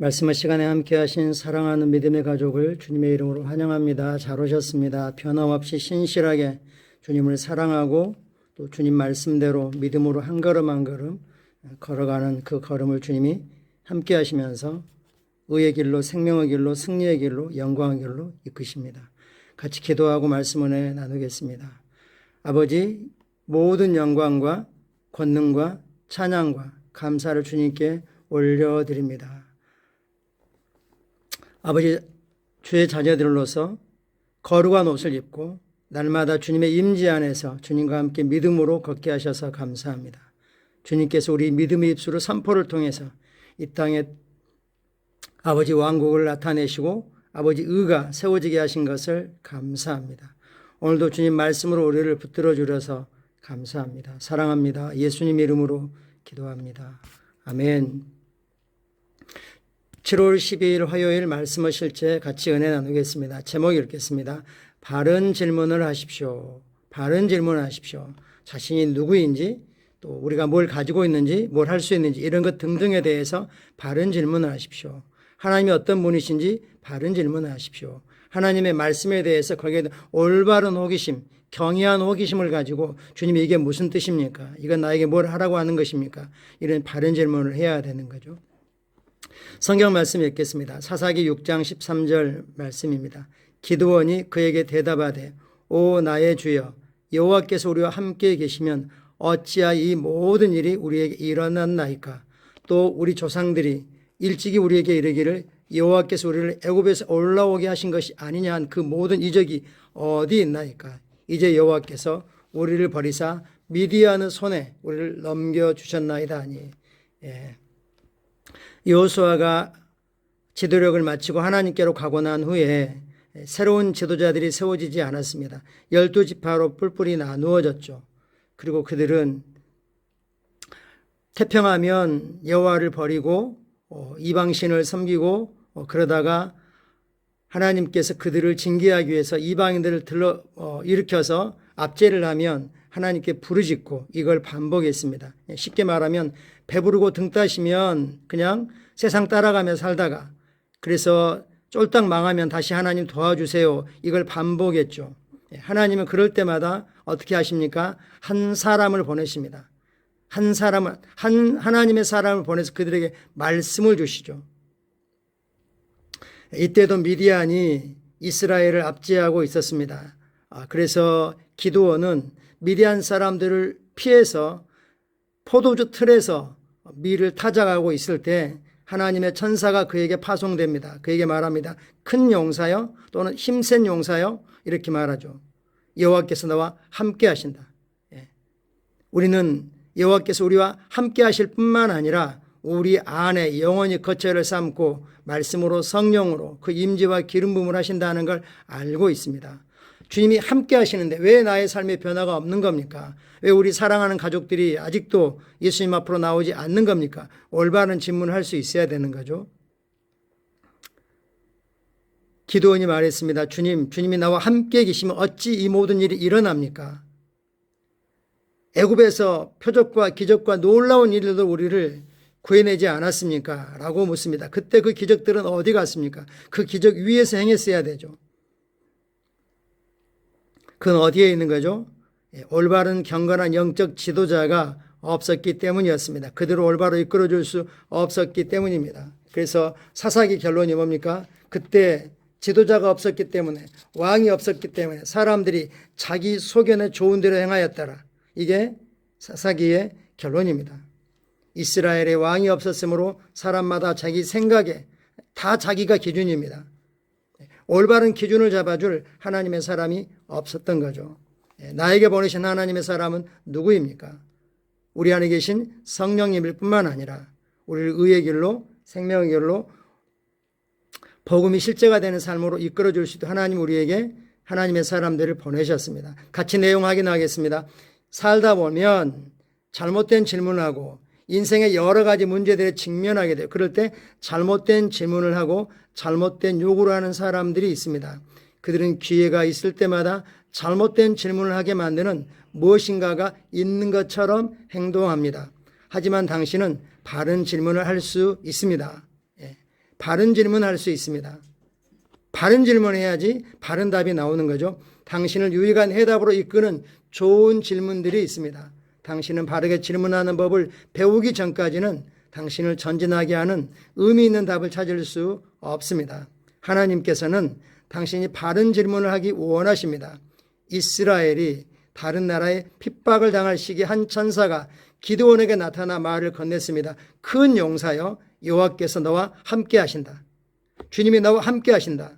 말씀의 시간에 함께 하신 사랑하는 믿음의 가족을 주님의 이름으로 환영합니다. 잘 오셨습니다. 변함없이 신실하게 주님을 사랑하고 또 주님 말씀대로 믿음으로 한 걸음 한 걸음 걸어가는 그 걸음을 주님이 함께 하시면서 의의 길로 생명의 길로 승리의 길로 영광의 길로 이끄십니다. 같이 기도하고 말씀 은혜 나누겠습니다. 아버지 모든 영광과 권능과 찬양과 감사를 주님께 올려드립니다. 아버지 주의 자녀들로서 거룩한 옷을 입고 날마다 주님의 임재 안에서 주님과 함께 믿음으로 걷게 하셔서 감사합니다. 주님께서 우리 믿음의 입술을 선포를 통해서 이 땅에 아버지 왕국을 나타내시고 아버지 의가 세워지게 하신 것을 감사합니다. 오늘도 주님 말씀으로 우리를 붙들어 주셔서 감사합니다. 사랑합니다. 예수님 이름으로 기도합니다. 아멘. 7월 12일 화요일 말씀을 실제 같이 은혜 나누겠습니다. 제목 읽겠습니다. 바른 질문을 하십시오. 바른 질문을 하십시오. 자신이 누구인지 또 우리가 뭘 가지고 있는지 뭘 할 수 있는지 이런 것 등등에 대해서 바른 질문을 하십시오. 하나님이 어떤 분이신지 바른 질문을 하십시오. 하나님의 말씀에 대해서 거기에 올바른 호기심, 경외한 호기심을 가지고 주님이 이게 무슨 뜻입니까? 이건 나에게 뭘 하라고 하는 것입니까? 이런 바른 질문을 해야 되는 거죠. 성경 말씀 읽겠습니다. 사사기 6장 13절 말씀입니다. 기드원이 그에게 대답하되 오 나의 주여 여호와께서 우리와 함께 계시면 어찌하 이 모든 일이 우리에게 일어났나이까 또 우리 조상들이 일찍이 우리에게 이르기를 여호와께서 우리를 애굽에서 올라오게 하신 것이 아니냐 한 그 모든 이적이 어디 있나이까 이제 여호와께서 우리를 버리사 미디안의 손에 우리를 넘겨 주셨나이다 하니 예. 여호수아가 지도력을 마치고 하나님께로 가고 난 후에 새로운 지도자들이 세워지지 않았습니다. 열두 지파로 뿔뿔이 나누어졌죠. 그리고 그들은 태평하면 여호와를 버리고 어, 이방 신을 섬기고 어, 그러다가 하나님께서 그들을 징계하기 위해서 이방인들을 들러 어, 일으켜서 압제를 하면 하나님께 부르짖고 이걸 반복했습니다. 쉽게 말하면 배부르고 등 따시면 그냥 세상 따라가며 살다가 그래서 쫄딱 망하면 다시 하나님 도와주세요. 이걸 반복했죠. 하나님은 그럴 때마다 어떻게 하십니까? 한 사람을 보내십니다. 한 사람을, 한, 하나님의 사람을 보내서 그들에게 말씀을 주시죠. 이때도 미디안이 이스라엘을 압제하고 있었습니다. 아, 그래서 기도원은 미디안 사람들을 피해서 포도주 틀에서 밀을 타작하고 있을 때 하나님의 천사가 그에게 파송됩니다. 그에게 말합니다. 큰 용사요 또는 힘센 용사요 이렇게 말하죠. 여호와께서 나와 함께 하신다. 예. 우리는 여호와께서 우리와 함께 하실 뿐만 아니라 우리 안에 영원히 거처를 삼고 말씀으로 성령으로 그 임재와 기름 부음을 하신다는 걸 알고 있습니다. 주님이 함께 하시는데 왜 나의 삶에 변화가 없는 겁니까? 왜 우리 사랑하는 가족들이 아직도 예수님 앞으로 나오지 않는 겁니까? 올바른 질문을 할 수 있어야 되는 거죠. 기도원이 말했습니다. 주님, 주님이 나와 함께 계시면 어찌 이 모든 일이 일어납니까? 애굽에서 표적과 기적과 놀라운 일들도 우리를 구해내지 않았습니까? 라고 묻습니다. 그때 그 기적들은 어디 갔습니까? 그 기적 위에서 행했어야 되죠. 그건 어디에 있는 거죠? 예, 올바른 경건한 영적 지도자가 없었기 때문이었습니다. 그들을 올바로 이끌어줄 수 없었기 때문입니다. 그래서 사사기 결론이 뭡니까? 그때 지도자가 없었기 때문에 왕이 없었기 때문에 사람들이 자기 소견에 좋은 대로 행하였더라. 이게 사사기의 결론입니다. 이스라엘의 왕이 없었으므로 사람마다 자기 생각에 다 자기가 기준입니다. 올바른 기준을 잡아줄 하나님의 사람이 없었던 거죠. 예, 나에게 보내신 하나님의 사람은 누구입니까? 우리 안에 계신 성령님일 뿐만 아니라 우리를 의의 길로 생명의 길로 복음이 실제가 되는 삶으로 이끌어 줄 수도 하나님 우리에게 하나님의 사람들을 보내셨습니다. 같이 내용 확인하겠습니다. 살다 보면 잘못된 질문을 하고 인생의 여러 가지 문제들에 직면하게 돼요. 그럴 때 잘못된 질문을 하고 잘못된 요구를 하는 사람들이 있습니다. 그들은 기회가 있을 때마다 잘못된 질문을 하게 만드는 무엇인가가 있는 것처럼 행동합니다. 하지만 당신은 바른 질문을 할 수 있습니다. 예. 바른 질문할 수 있습니다. 바른 질문해야지 바른 답이 나오는 거죠. 당신을 유익한 해답으로 이끄는 좋은 질문들이 있습니다. 당신은 바르게 질문하는 법을 배우기 전까지는 당신을 전진하게 하는 의미 있는 답을 찾을 수 없습니다. 하나님께서는 당신이 바른 질문을 하기 원하십니다. 이스라엘이 다른 나라에 핍박을 당할 시기에 한 천사가 기드온에게 나타나 말을 건넸습니다. 큰 용사여 여호와께서 너와 함께 하신다. 주님이 너와 함께 하신다.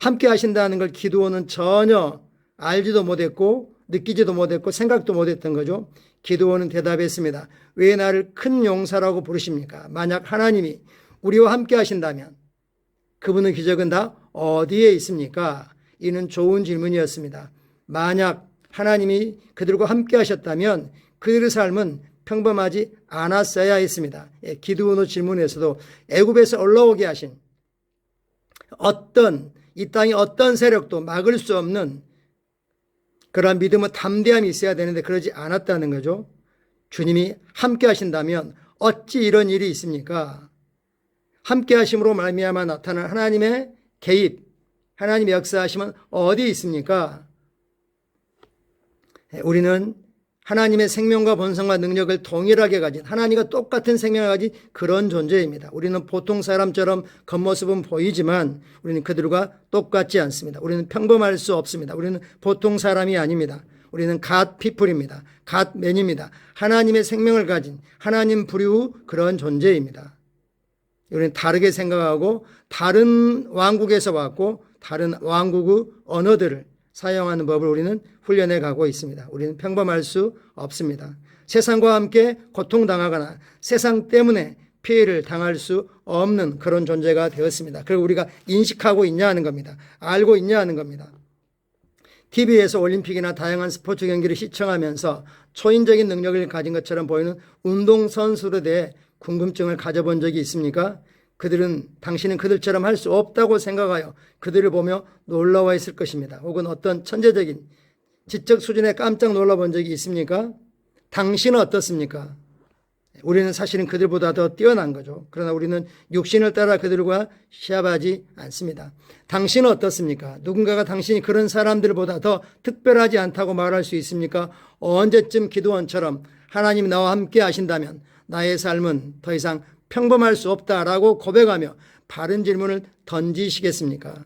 함께 하신다는 걸 기드온은 전혀 알지도 못했고 느끼지도 못했고 생각도 못했던 거죠. 기드온은 대답했습니다. 왜 나를 큰 용사라고 부르십니까? 만약 하나님이 우리와 함께 하신다면 그분의 기적은 다 어디에 있습니까? 이는 좋은 질문이었습니다. 만약 하나님이 그들과 함께 하셨다면 그들의 삶은 평범하지 않았어야 했습니다. 예, 기드온의 질문에서도 애굽에서 올라오게 하신 어떤 이 땅의 어떤 세력도 막을 수 없는 그러한 믿음의 담대함이 있어야 되는데 그러지 않았다는 거죠. 주님이 함께 하신다면 어찌 이런 일이 있습니까? 함께 하심으로 말미암아 나타난 하나님의 개입, 하나님의 역사하심은 어디 있습니까? 예, 우리는 하나님의 생명과 본성과 능력을 동일하게 가진 하나님과 똑같은 생명을 가진 그런 존재입니다. 우리는 보통 사람처럼 겉모습은 보이지만 우리는 그들과 똑같지 않습니다. 우리는 평범할 수 없습니다. 우리는 보통 사람이 아닙니다. 우리는 갓 피플입니다. 갓 맨입니다. 하나님의 생명을 가진 하나님 부류 그런 존재입니다. 우리는 다르게 생각하고 다른 왕국에서 왔고 다른 왕국의 언어들을 사용하는 법을 우리는 훈련해 가고 있습니다. 우리는 평범할 수 없습니다. 세상과 함께 고통당하거나 세상 때문에 피해를 당할 수 없는 그런 존재가 되었습니다. 그리고 우리가 인식하고 있냐 하는 겁니다. 알고 있냐 하는 겁니다. TV에서 올림픽이나 다양한 스포츠 경기를 시청하면서 초인적인 능력을 가진 것처럼 보이는 운동선수에 대해 궁금증을 가져본 적이 있습니까? 그들은 당신은 그들처럼 할 수 없다고 생각하여 그들을 보며 놀라워 있을 것입니다. 혹은 어떤 천재적인 지적 수준에 깜짝 놀라본 적이 있습니까? 당신은 어떻습니까? 우리는 사실은 그들보다 더 뛰어난 거죠. 그러나 우리는 육신을 따라 그들과 시합하지 않습니다. 당신은 어떻습니까? 누군가가 당신이 그런 사람들보다 더 특별하지 않다고 말할 수 있습니까? 언제쯤 기도원처럼 하나님 나와 함께 하신다면 나의 삶은 더 이상 평범할 수 없다라고 고백하며 바른 질문을 던지시겠습니까?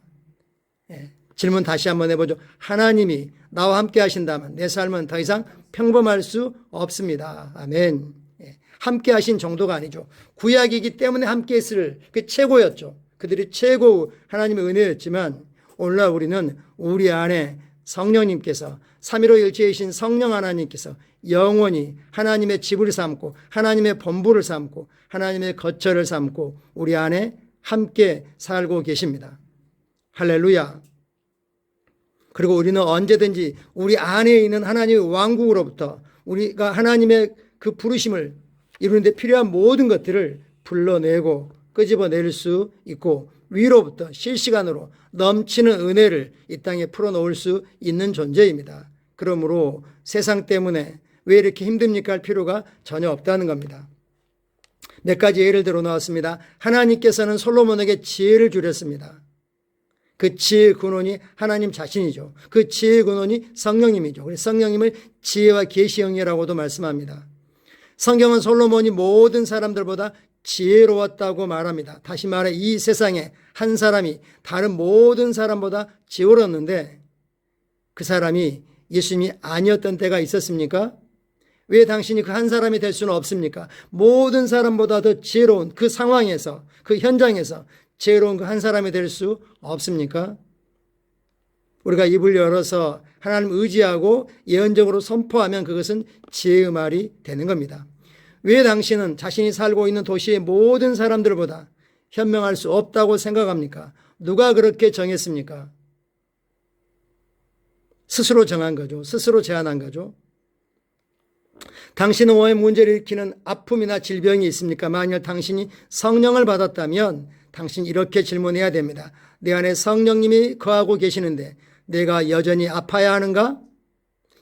예, 질문 다시 한번 해보죠. 하나님이 나와 함께 하신다면 내 삶은 더 이상 평범할 수 없습니다. 아멘. 예, 함께 하신 정도가 아니죠. 구약이기 때문에 함께 했을 그 최고였죠. 그들이 최고 하나님의 은혜였지만 오늘날 우리는 우리 안에 성령님께서 3.15 일체이신 성령 하나님께서 영원히 하나님의 집을 삼고 하나님의 본부를 삼고 하나님의 거처를 삼고 우리 안에 함께 살고 계십니다. 할렐루야. 그리고 우리는 언제든지 우리 안에 있는 하나님의 왕국으로부터 우리가 하나님의 그 부르심을 이루는데 필요한 모든 것들을 불러내고 끄집어낼 수 있고 위로부터 실시간으로 넘치는 은혜를 이 땅에 풀어놓을 수 있는 존재입니다. 그러므로 세상 때문에 왜 이렇게 힘듭니까 할 필요가 전혀 없다는 겁니다. 몇 가지 예를 들어 나왔습니다. 하나님께서는 솔로몬에게 지혜를 주렸습니다. 그 지혜의 근원이 하나님 자신이죠. 그 지혜의 근원이 성령님이죠. 그래서 성령님을 지혜와 계시형이라고도 말씀합니다. 성경은 솔로몬이 모든 사람들보다 지혜로웠다고 말합니다. 다시 말해 이 세상에 한 사람이 다른 모든 사람보다 지혜로웠는데 그 사람이 예수님이 아니었던 때가 있었습니까? 왜 당신이 그 한 사람이 될 수는 없습니까? 모든 사람보다 더 지혜로운 그 상황에서 그 현장에서 지혜로운 그 한 사람이 될 수 없습니까? 우리가 입을 열어서 하나님 의지하고 예언적으로 선포하면 그것은 지혜의 말이 되는 겁니다. 왜 당신은 자신이 살고 있는 도시의 모든 사람들보다 현명할 수 없다고 생각합니까? 누가 그렇게 정했습니까? 스스로 정한 거죠. 스스로 제안한 거죠. 당신은 왜 문제를 일으키는 아픔이나 질병이 있습니까? 만약 당신이 성령을 받았다면 당신 이렇게 질문해야 됩니다. 내 안에 성령님이 거하고 계시는데 내가 여전히 아파야 하는가?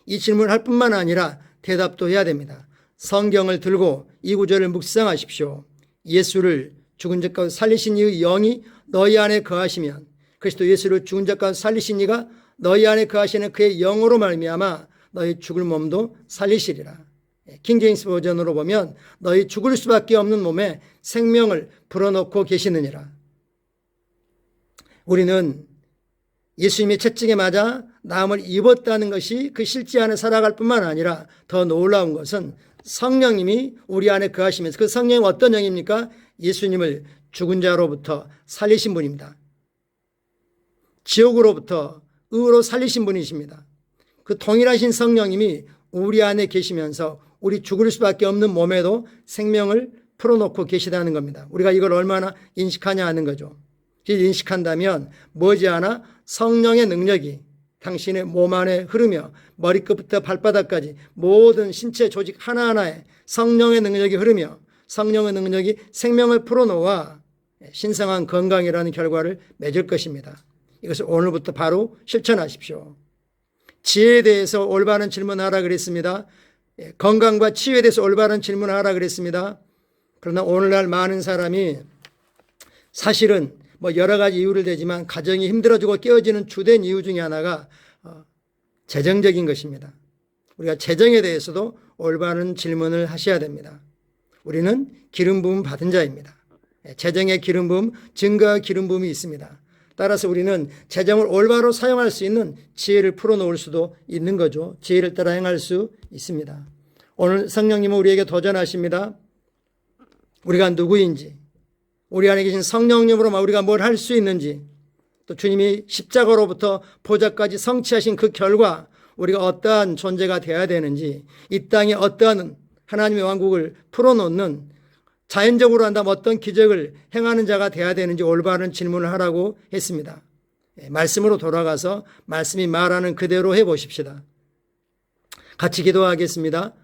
이 질문을 할 뿐만 아니라 대답도 해야 됩니다. 성경을 들고 이 구절을 묵상하십시오. 예수를 죽은 자 가운데 살리신 이의 영이 너희 안에 거하시면 그리스도 예수를 죽은 자 가운데 살리신 이가 너희 안에 거하시는 그의 영으로 말미암아 너희 죽을 몸도 살리시리라. 예, 킹제임스 버전으로 보면 너희 죽을 수밖에 없는 몸에 생명을 불어넣고 계시느니라. 우리는 예수님의 채찍에 맞아 나음을 입었다는 것이 그 실제 안에 살아갈 뿐만 아니라 더 놀라운 것은 성령님이 우리 안에 거하시면서 그 성령이 어떤 영입니까? 예수님을 죽은 자로부터 살리신 분입니다. 지옥으로부터 의로 살리신 분이십니다. 그 동일하신 성령님이 우리 안에 계시면서 우리 죽을 수밖에 없는 몸에도 생명을 풀어놓고 계시다는 겁니다. 우리가 이걸 얼마나 인식하냐 하는 거죠. 인식한다면 머지않아 성령의 능력이 당신의 몸 안에 흐르며 머리끝부터 발바닥까지 모든 신체 조직 하나하나에 성령의 능력이 흐르며 성령의 능력이 생명을 풀어놓아 신성한 건강이라는 결과를 맺을 것입니다. 이것을 오늘부터 바로 실천하십시오. 지혜에 대해서 올바른 질문하라 그랬습니다. 예, 건강과 치유에 대해서 올바른 질문하라 그랬습니다. 그러나 오늘날 많은 사람이 사실은 뭐 여러 가지 이유를 대지만 가정이 힘들어지고 깨어지는 주된 이유 중에 하나가 어, 재정적인 것입니다. 우리가 재정에 대해서도 올바른 질문을 하셔야 됩니다. 우리는 기름 부음 받은 자입니다. 예, 재정의 기름 부음, 증거의 기름 부음이 있습니다. 따라서 우리는 재정을 올바로 사용할 수 있는 지혜를 풀어놓을 수도 있는 거죠. 지혜를 따라 행할 수 있습니다. 오늘 성령님은 우리에게 도전하십니다. 우리가 누구인지, 우리 안에 계신 성령님으로 우리가 뭘 할 수 있는지, 또 주님이 십자가로부터 보좌까지 성취하신 그 결과 우리가 어떠한 존재가 되어야 되는지, 이 땅에 어떠한 하나님의 왕국을 풀어놓는 자연적으로 한다면 어떤 기적을 행하는 자가 돼야 되는지 올바른 질문을 하라고 했습니다. 예, 말씀으로 돌아가서 말씀이 말하는 그대로 해 보십시다. 같이 기도하겠습니다.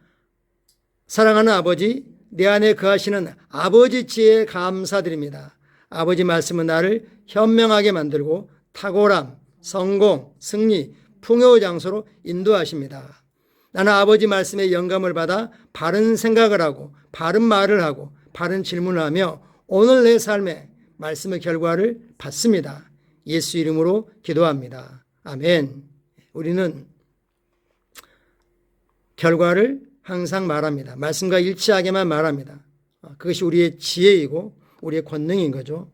사랑하는 아버지, 내 안에 거하시는 아버지 지혜에 감사드립니다. 아버지 말씀은 나를 현명하게 만들고 탁월함, 성공, 승리, 풍요의 장소로 인도하십니다. 나는 아버지 말씀에 영감을 받아 바른 생각을 하고 바른 말을 하고 바른 질문을 하며 오늘 내 삶의 말씀의 결과를 받습니다. 예수 이름으로 기도합니다. 아멘. 우리는 결과를 항상 말합니다. 말씀과 일치하게만 말합니다. 어, 그것이 우리의 지혜이고 우리의 권능인 거죠.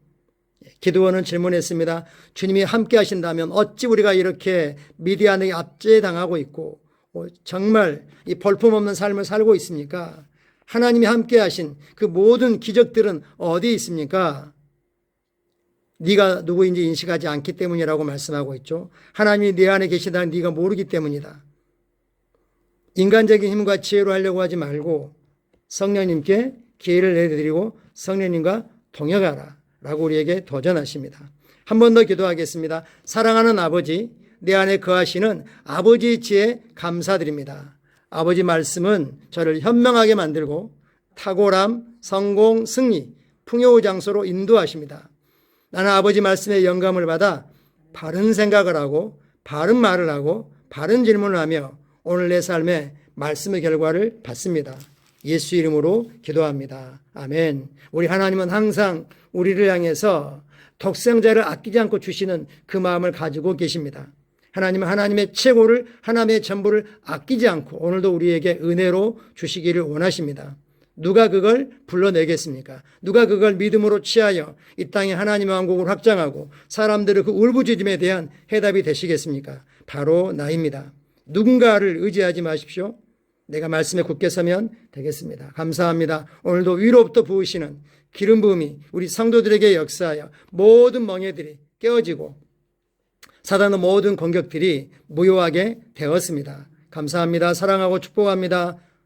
예, 기도원은 질문했습니다. 주님이 함께 하신다면 어찌 우리가 이렇게 미디안에 압제당하고 있고 어, 정말 이 볼품없는 삶을 살고 있습니까? 하나님이 함께 하신 그 모든 기적들은 어디에 있습니까? 네가 누구인지 인식하지 않기 때문이라고 말씀하고 있죠. 하나님이 내 안에 계시다는 네가 모르기 때문이다. 인간적인 힘과 지혜로 하려고 하지 말고 성령님께 기회를 내드리고 성령님과 동역하라 라고 우리에게 도전하십니다. 한 번 더 기도하겠습니다. 사랑하는 아버지, 내 안에 거하시는 아버지 지혜 감사드립니다. 아버지 말씀은 저를 현명하게 만들고 탁월함, 성공, 승리, 풍요의 장소로 인도하십니다. 나는 아버지 말씀에 영감을 받아 바른 생각을 하고 바른 말을 하고 바른 질문을 하며 오늘 내 삶에 말씀의 결과를 받습니다. 예수 이름으로 기도합니다. 아멘. 우리 하나님은 항상 우리를 향해서 독생자를 아끼지 않고 주시는 그 마음을 가지고 계십니다. 하나님은 하나님의 최고를 하나님의 전부를 아끼지 않고 오늘도 우리에게 은혜로 주시기를 원하십니다. 누가 그걸 불러내겠습니까? 누가 그걸 믿음으로 취하여 이 땅에 하나님의 왕국을 확장하고 사람들의 그 울부짖음에 대한 해답이 되시겠습니까? 바로 나입니다. 누군가를 의지하지 마십시오. 내가 말씀에 굳게 서면 되겠습니다. 감사합니다. 오늘도 위로부터 부으시는 기름 부음이 우리 성도들에게 역사하여 모든 멍해들이 깨어지고 사단의 모든 공격들이 무효하게 되었습니다. 감사합니다. 사랑하고 축복합니다.